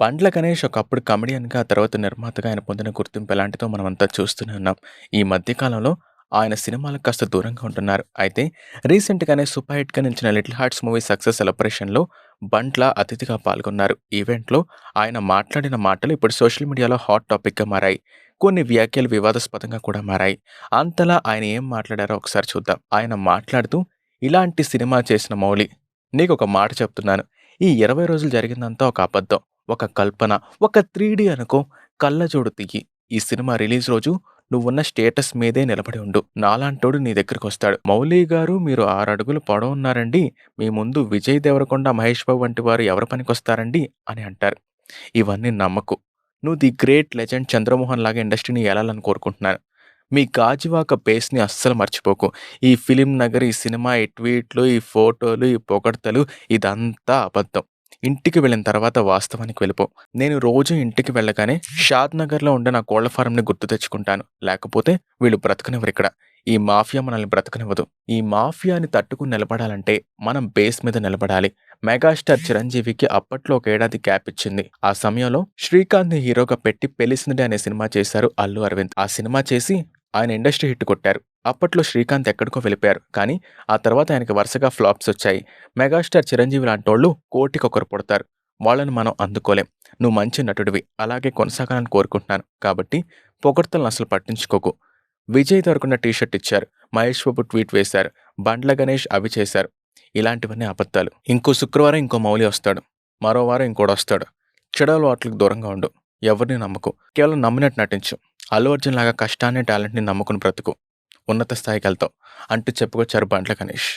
పండ్ల గణేష్ ఒకప్పుడు కమెడియన్‌గా, తర్వాత నిర్మాతగా ఆయన పొందిన గుర్తింపు ఎలాంటిదో మనమంతా చూస్తూనే ఉన్నాం. ఈ మధ్యకాలంలో ఆయన సినిమాలకు కాస్త దూరంగా ఉంటున్నారు. అయితే రీసెంట్‌గానే సూపర్ హిట్‌గా నిలిచిన 'లిటిల్ హార్ట్స్' మూవీ సక్సెస్ సెలబ్రేషన్‌లో బంట్ల అతిథిగా పాల్గొన్నారు. ఈవెంట్‌లో ఆయన మాట్లాడిన మాటలు ఇప్పుడు సోషల్ మీడియాలో హాట్ టాపిక్‌గా మారాయి. కొన్ని వ్యాఖ్యలు వివాదాస్పదంగా కూడా మారాయి. అంతలా ఆయన ఏం మాట్లాడారో ఒకసారి చూద్దాం. ఆయన మాట్లాడుతూ ఇలాంటి సినిమా చేసిన మౌలి, ఒక మాట చెప్తున్నాను. ఈ 20 రోజులు జరిగిందంతా ఒక అబద్ధం. ఒక కల్పన. ఒక 3డీ అనుకో. కళ్ళజోడు తియ్యి. ఈ సినిమా రిలీజ్ రోజు నువ్వున్న స్టేటస్ మీదే నిలబడి ఉండు. నాలాంటోడు నీ దగ్గరకొస్తాడు. మౌలి గారు మీరు ఆరు అడుగులు పొడవున్నారండి. మీ ముందు విజయ్ దేవరకొండ, మహేష్ బాబు వంటి వారు ఎవరు పనికొస్తారండి అని అంటారు. ఇవన్నీ నమ్మకు. నువ్వు ది గ్రేట్ లెజెండ్ చంద్రమోహన్ లాగా ఇండస్ట్రీని ఏలాలని కోరుకుంటున్నాను. మీ గాజువాక బేస్‌ని అస్సలు మర్చిపోకు. ఈ ఫిలిం నగర్, ఈ సినిమా, ఈ ట్వీట్లు, ఈ ఫోటోలు, ఈ పొగడ్తలు ఇదంతా అబద్ధం. ఇంటికి వెళ్ళిన తర్వాత వాస్తవానికి వెళ్ళిపో. నేను రోజు ఇంటికి వెళ్ళగానే షాద్ నగర్లో ఉండే నా కోళ్ళ ఫారంని గుర్తు తెచ్చుకుంటాను. లేకపోతే వీళ్ళు బ్రతకనివ్వరు ఇక్కడ ఈ మాఫియా మనల్ని బ్రతకనివ్వదు. ఈ మాఫియాని తట్టుకుని నిలబడాలంటే మనం బేస్ మీద నిలబడాలి. మెగాస్టార్ చిరంజీవికి అప్పట్లో ఒక ఏడాది గ్యాప్ ఇచ్చింది. ఆ సమయంలో శ్రీకాంత్‌ని హీరోగా పెట్టి 'పెళ్ళిసిందే' అనే సినిమా చేశారు అల్లు అరవింద్. ఆ సినిమా చేసి ఆయన ఇండస్ట్రీ హిట్ కొట్టారు. అప్పట్లో శ్రీకాంత్ ఎక్కడికో వెళ్ళిపోయారు. కానీ ఆ తర్వాత ఆయనకి వరుసగా ఫ్లాప్స్ వచ్చాయి. మెగాస్టార్ చిరంజీవి లాంటోళ్ళు కోటికొకరు పుడతారు. వాళ్ళని మనం అందుకోలేం. నువ్వు మంచి నటుడివి. అలాగే కొనసాగాలని కోరుకుంటున్నాను. కాబట్టి పొగడ్తలను అసలు పట్టించుకోకు. విజయ్ దొరకున్న టీ షర్ట్ ఇచ్చారు. మహేష్ బాబు ట్వీట్ వేశారు. బండ్ల గణేష్ అవి చేశారు. ఇలాంటివన్నీ అబద్ధాలు. ఇంకో శుక్రవారం ఇంకో మౌలి వస్తాడు. మరో వారం ఇంకోడొస్తాడు. చెడలు వాటికి దూరంగా ఉండు. ఎవరిని నమ్మకు. కేవలం నమ్మినట్టు నటించు. అల్లు అర్జున్ లాగా కష్టాన్ని, టాలెంట్‌ని నమ్ముకుని బ్రతుకు. ఉన్నత స్థాయికెళ్తావు అంటూ చెప్పుకొచ్చారు బండ్ల గణేష్.